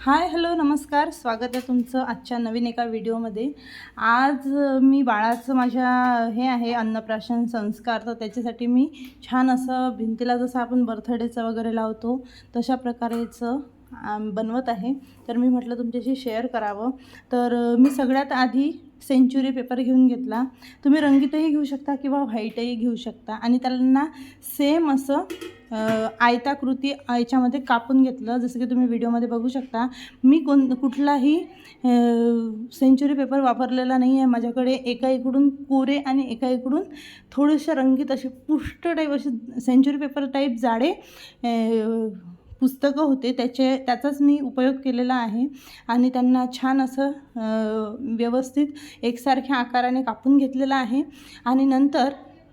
Hi hello नमस्कार. स्वागत आहे तुमचं आजच्या नवीन एका व्हिडिओमध्ये. आज मी बाळाचं माझ्या हे आहे अन्नप्राशन संस्कार. तर त्याच्यासाठी मी छान असं भिंतीला जसं आपण बर्थडेचं वगैरे लावतो तशा प्रकारेचं बनवत आहे. तर मी म्हटलं तुमच्याशी शेअर करावं. तर मी सगळ्यात आधी सेंच्युरी पेपर घेऊन घेतला. तुम्ही रंगीतही घेऊ शकता किंवा व्हाईटही घेऊ शकता. आणि त्यांना सेम असं आयताकृती याच्यामध्ये कापून घेतलं. जसं की तुम्ही व्हिडिओमध्ये बघू शकता मी कोण कुठलाही सेंचुरी पेपर वापरलेला नाही आहे माझ्याकडे एका इकडून कोरे आणि एका इकडून थोडेसे रंगीत असे पुष्ट टाईप असे सेंचुरी पेपर टाईप जाडे पुस्तकं होते. त्याचे त्याचाच मी उपयोग केलेला आहे. आणि त्यांना छान असं व्यवस्थित एकसारख्या आकाराने कापून घेतलेलं आहे. आणि नंतर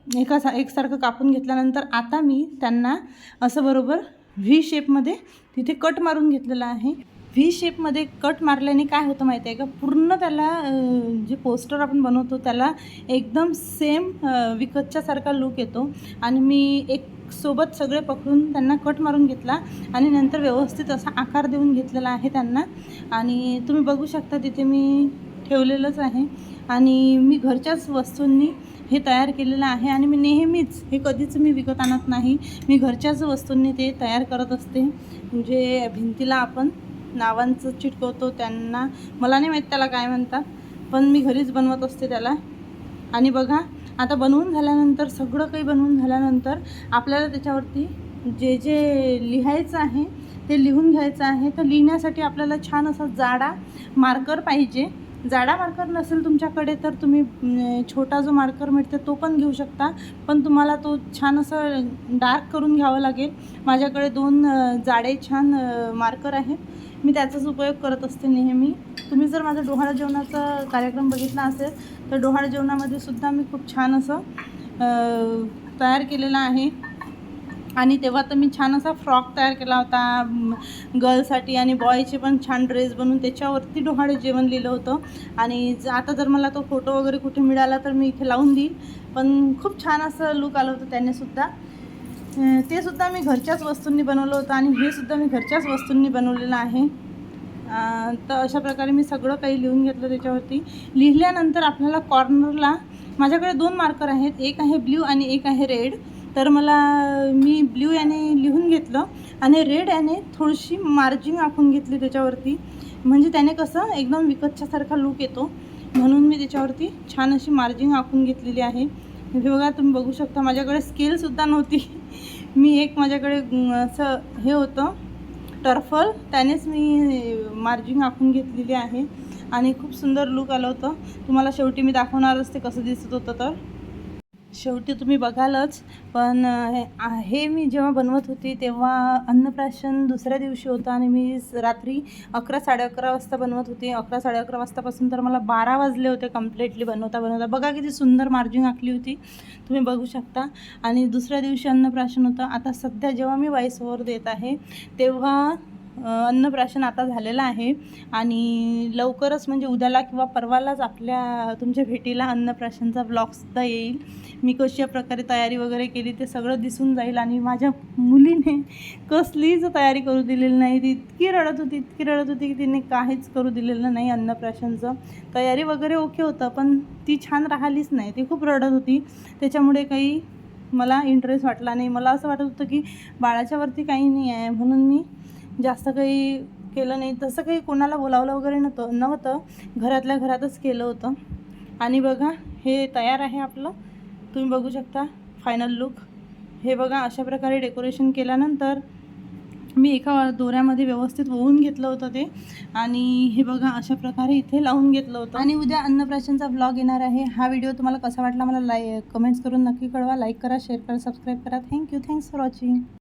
एका सा एकसारखं कापून घेतल्यानंतर आता मी त्यांना असं बरोबर व्ही शेपमध्ये तिथे कट मारून घेतलेलं आहे. व्ही शेपमध्ये कट मारल्याने काय होतं माहिती आहे का? पूर्ण त्याला जे पोस्टर आपण बनवतो त्याला एकदम सेम विकतच्यासारखा लुक येतो. आणि मी एक सोबत सगळे पकडून त्यांना कट मारून घेतला आणि नंतर व्यवस्थित असा आकार देऊन घेतलेला आहे त्यांना. आणि तुम्ही बघू शकता तिथे मी ठेवलेलंच आहे. आणि मी घरच्याच वस्तूंनी हे तयार केलेलं आहे आणि मी नेहमीच हे कधीच मी विकत आणत नाही. मी घरच्याच वस्तूंनी ते तयार करत असते. म्हणजे भिंतीला आपण नावांचं चिटकवतो त्यांना मला नाही माहीत त्याला काय म्हणतात पण मी घरीच बनवत असते त्याला. आणि बघा आता बनवून झाल्यानंतर सगळं काही बनवून झाल्यानंतर आपल्याला त्याच्यावरती जे जे लिहायचं आहे ते लिहून घ्यायचं आहे. तर लिहिण्यासाठी आपल्याला छान असा जाडा मार्कर पाहिजे. जाडा मार्कर नसेल तुमच्याकडे तर तुम्ही छोटा जो मार्कर मिळते तो पण घेऊ शकता. पण तुम्हाला तो छान असं डार्क करून घ्यावं लागेल. माझ्याकडे दोन जाडे छान मार्कर आहेत. मी त्याचाच उपयोग करत असते नेहमी. तुम्ही जर माझा डोहाळा जेवणाचा कार्यक्रम बघितला असेल तर डोहाळा जेवणामध्ये सुद्धा मी खूप छान असं तयार केलेलं आहे. आणि तेव्हा तर मी छान असा फ्रॉक तयार केला होता गर्लसाठी आणि बॉयचे पण छान ड्रेस बनवून त्याच्यावरती डोहाळे जेवण लिहिलं होतं. आणि आता जर मला तो फोटो वगैरे कुठे मिळाला तर मी इथे लावून देईल. पण खूप छान असं लुक आलं होतं त्यानेसुद्धा ते सुद्धा मी घरच्याच वस्तूंनी बनवलं होतं आणि हे सुद्धा मी घरच्याच वस्तूंनी बनवलेलं आहे. तर अशा प्रकारे मी सगळं काही लिहून घेतलं त्याच्यावरती. लिहिल्यानंतर आपल्याला कॉर्नरला माझ्याकडे दोन मार्कर आहेत. एक आहे ब्ल्यू आणि एक आहे रेड तर मला मी ब्ल्यू याने लिहून घेतलं आणि रेड याने थोडीशी मार्जिंग आखून घेतली त्याच्यावरती. म्हणजे त्याने कसं एकदम विकतच्यासारखा लूक येतो. म्हणून मी त्याच्यावरती छान अशी मार्जिंग आखून घेतलेली आहे. हे बघा तुम्ही बघू शकता माझ्याकडे स्केलसुद्धा नव्हती. मी एक माझ्याकडे असं हे होतं टर्फल त्यानेच मी मार्जिंग आखून घेतलेली आहे. आणि खूप सुंदर लूक आलं होतं. तुम्हाला शेवटी मी दाखवणारच ते कसं दिसत होतं तर. शेवटी तुम्ही बघालच पण हे हे मी जेव्हा बनवत होती तेव्हा अन्नप्राशन दुसऱ्या दिवशी होतं आणि मी रात्री अकरा साडे अकरा वाजता बनवत होती. अकरा साडे अकरा वाजतापासून तर मला बारा वाजले होते कम्प्लिटली बनवता बनवता. बघा किती सुंदर मार्जिन आखली होती. तुम्ही बघू शकता. आणि दुसऱ्या दिवशी अन्नप्राशन होतं. आता सध्या जेव्हा मी वाईस ओव्हर देत आहे तेव्हा अन्नप्राशन आता झालेलं आहे. आणि लवकरच म्हणजे उद्याला किंवा परवालाच आपल्या तुमच्या भेटीला अन्नप्राशनचा ब्लॉगसुद्धा येईल. मी कशा प्रकारे तयारी वगैरे केली ते सगळं दिसून जाईल आणि माझ्या मुलीने कसलीच तयारी करू दिलेली नाही. ती इतकी रडत होती इतकी रडत होती की तिने काहीच करू दिलेलं नाही अन्नप्राशनचं. तयारी वगैरे ओके होतं पण ती छान राहिलीच नाही. ती खूप रडत होती. त्याच्यामुळे काही मला इंटरेस्ट वाटला नाही. मला असं वाटत होतं की बाळाच्यावरती काही नाही आहे. म्हणून मी जास्त काही केलं नाही. तसं काही कोणाला बोलावलं वगैरे नव्हतं नव्हतं. घरातल्या घरातच केलं होतं. आणि बघा हे तयार आहे आपलं. तुम्ही बघू शकता फायनल लुक हे बघा अशा प्रकारे डेकोरेशन केल्यानंतर मी एका दोऱ्यामध्ये व्यवस्थित ओवून घेतलं होतं ते. आणि हे बघा अशा प्रकारे इथे लावून घेतलं होतं. आणि उद्या अन्नप्राशनचा ब्लॉग येणार आहे. हा व्हिडिओ तुम्हाला कसा वाटला मला लाय कमेंट्स करून नक्की कळवा. लाईक करा शेअर करा सबस्क्राईब करा. Thank you thanks for watching